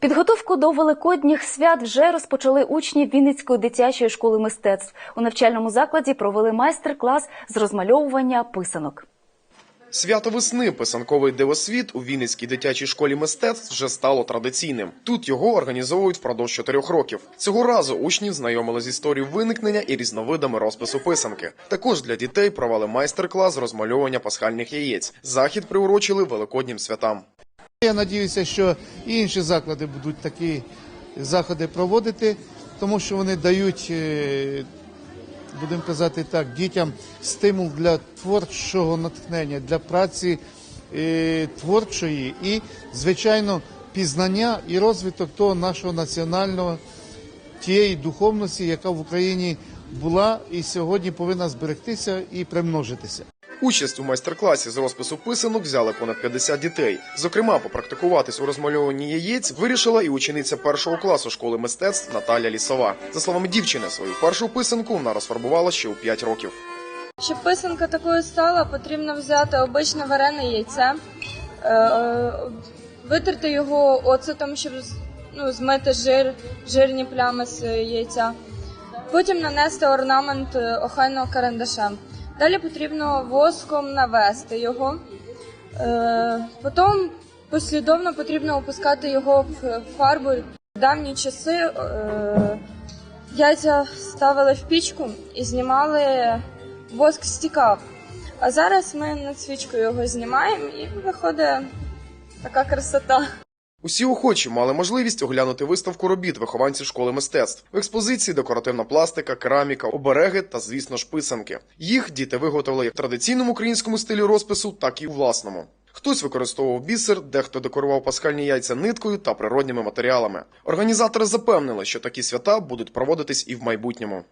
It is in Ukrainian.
Підготовку до великодніх свят вже розпочали учні Вінницької дитячої школи мистецтв. У навчальному закладі провели майстер-клас з розмальовування писанок. Свято весни писанковий дивосвіт у Вінницькій дитячій школі мистецтв вже стало традиційним. Тут його організовують впродовж чотирьох років. Цього разу учні знайомили з історією виникнення і різновидами розпису писанки. Також для дітей провели майстер-клас розмальовування пасхальних яєць. Захід приурочили великоднім святам. Я надіюся, що і інші заклади будуть такі заходи проводити, тому що вони дають, е, будемо казати так, дітям стимул для творчого натхнення, для праці е, творчої і, звичайно, пізнання і розвиток того нашого національного тієї духовності, яка в Україні була і сьогодні повинна зберегтися і примножитися. Участь у майстер-класі з розпису писанок взяли понад 50 дітей. Зокрема, попрактикуватись у розмальовуванні яєць вирішила і учениця першого класу школи мистецтв Наталя Лісова. За словами дівчини, свою першу писанку вона розфарбувала ще у 5 років. Щоб писанка такою стала, потрібно взяти обичне варене яйце, е, е, витерти його оцетом, щоб ну, змити жир, жирні плями з яйця. Потім нанести орнамент е, охайного карандашем. Далі потрібно воском навести його. Е, Потім послідовно потрібно опускати його в фарбу. В давні часи е, яйця ставили в пічку і знімали воск стікав. А зараз ми над свічкою його знімаємо і виходить така красота. Усі охочі мали можливість оглянути виставку робіт вихованців школи мистецтв. В експозиції декоративна пластика, кераміка, обереги та, звісно ж, писанки. Їх діти виготовили як в традиційному українському стилі розпису, так і у власному. Хтось використовував бісер, дехто декорував пасхальні яйця ниткою та природніми матеріалами. Організатори запевнили, що такі свята будуть проводитись і в майбутньому.